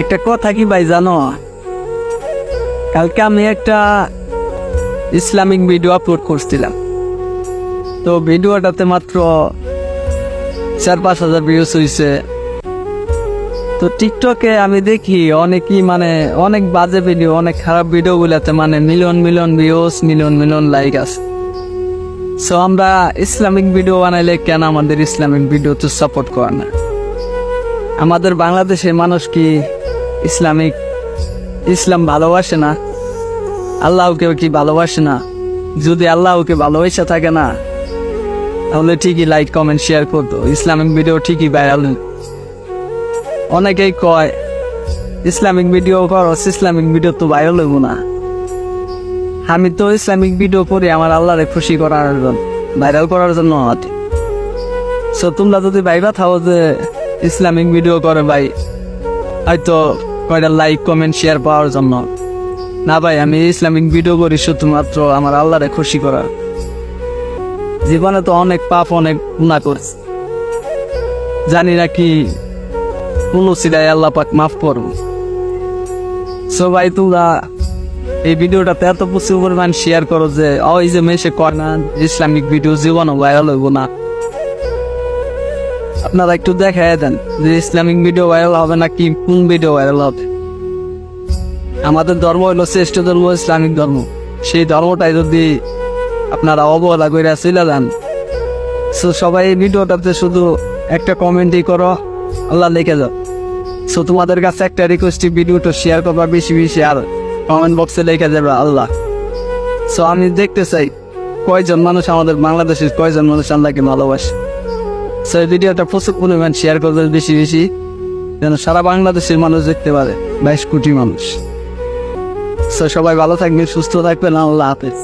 একটা কথা কি ভাই জানো? কালকে আমি একটা ইসলামিক ভিডিও আপলোড করছিলাম। তো ভিডিওটাতে মাত্র চার পাঁচ হাজার ভিউজ হয়েছে তো টিকটকে আমি দেখি অনেকই মানে অনেক বাজে ভিডিও অনেক খারাপ ভিডিও গুলাতে মানে million million views million million like আছে। সো আমরা ইসলামিক ভিডিও বানাইলে কেন আমাদের ইসলামিক ভিডিও তো সাপোর্ট করে না? আমাদের বাংলাদেশের মানুষ কি ইসলামিক, ইসলাম ভালোবাসে না। আল্লাহকে কি ভালোবাসে না? যদি আল্লাহকে ভালোবাসা থাকে না, তাহলে ঠিকই লাইক কমেন্ট শেয়ার করতো। ইসলামিক ভিডিও ঠিকই ভাইরাল অনেকেই কয়, ইসলামিক ভিডিও করো ইসলামিক ভিডিও তো ভাইরাল হইব না। আমি তো ইসলামিক ভিডিও করি আমার আল্লাহরে খুশি করার জন্য ভাইরাল করার জন্য হাতে সো তোমরা যদি ভাইবা থাও যে ইসলামিক ভিডিও করে ভাই, হয়তো কয়টা লাইক কমেন্ট শেয়ার পাওয়ার জন্য। না ভাই, আমি ইসলামিক ভিডিও করি শুধুমাত্র আমার আল্লাহরে খুশি করার জীবনে তো অনেক পাপ, অনেক গুণা করছি। জানি না কি কোন সিলাই আল্লাহ পাক মাফ করব সো ভাই, তোমরা এই ভিডিওটাতে এত প্রচুর পরিমাণ শেয়ার করো যে, ওই যে মেসে কয় না, ইসলামিক ভিডিও জীবনও ভাইরাল হইব না। আপনারা একটু দেখায় দেন যে ইসলামিক ভিডিও ভাইরাল হবে না কি কোন ভিডিও ভাইরাল হবে। আমাদের ধর্ম হলো শ্রেষ্ঠ ধর্ম, ইসলামিক ধর্ম। সেই ধর্মটাই যদি আপনারা অবহেলা করে চলে যান, সো সবাই এই ভিডিওটাতে শুধু একটা কমেন্টই করো, আল্লাহ লিখে যাও সো তোমাদের কাছে একটা রিকোয়েস্ট ভিডিওটা শেয়ার করবা বেশি বেশি, আর কমেন্ট বক্সে লিখে যাবে আল্লাহ। সো আমি দেখতে চাই, কয়জন মানুষ আমাদের বাংলাদেশের কয়জন মানুষ আল্লাহকে ভালোবাসে? সো ভিডিওটা প্রচুর পরিমাণ শেয়ার করবেন বেশি বেশি, যেন সারা বাংলাদেশের মানুষ দেখতে পারে বাইশ কোটি মানুষ। সো সবাই ভালো থাকবেন, সুস্থ থাকবেন, আল্লাহ হাফেজ।